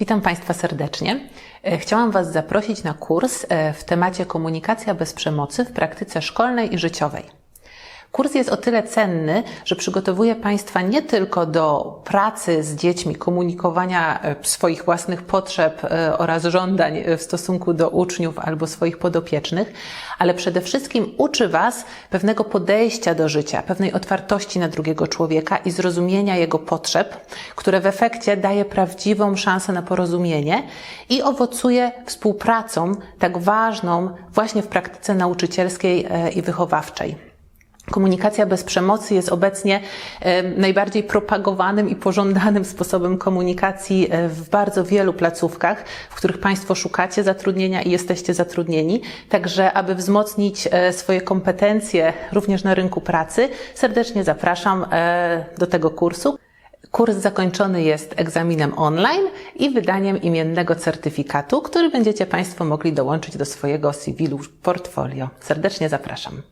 Witam Państwa serdecznie. E, Chciałam Was zaprosić na kurs e, w temacie komunikacja bez przemocy w praktyce szkolnej i życiowej. Kurs jest o tyle cenny, że przygotowuje Państwa nie tylko do pracy z dziećmi, komunikowania e, swoich własnych potrzeb e, oraz żądań e, w stosunku do uczniów albo swoich podopiecznych, ale przede wszystkim uczy Was pewnego podejścia do życia, pewnej otwartości na drugiego człowieka i zrozumienia jego potrzeb, które w efekcie daje prawdziwą szansę na porozumienie i owocuje współpracą tak ważną właśnie w praktyce nauczycielskiej i wychowawczej. Komunikacja bez przemocy jest obecnie najbardziej propagowanym i pożądanym sposobem komunikacji e, w bardzo wielu placówkach, w których Państwo szukacie zatrudnienia i jesteście zatrudnieni. Także, aby wzmocnić e, swoje kompetencje również na rynku pracy, serdecznie zapraszam e, do tego kursu. Kurs zakończony jest egzaminem online i wydaniem imiennego certyfikatu, który będziecie Państwo mogli dołączyć do swojego CV lub portfolio. Serdecznie zapraszam.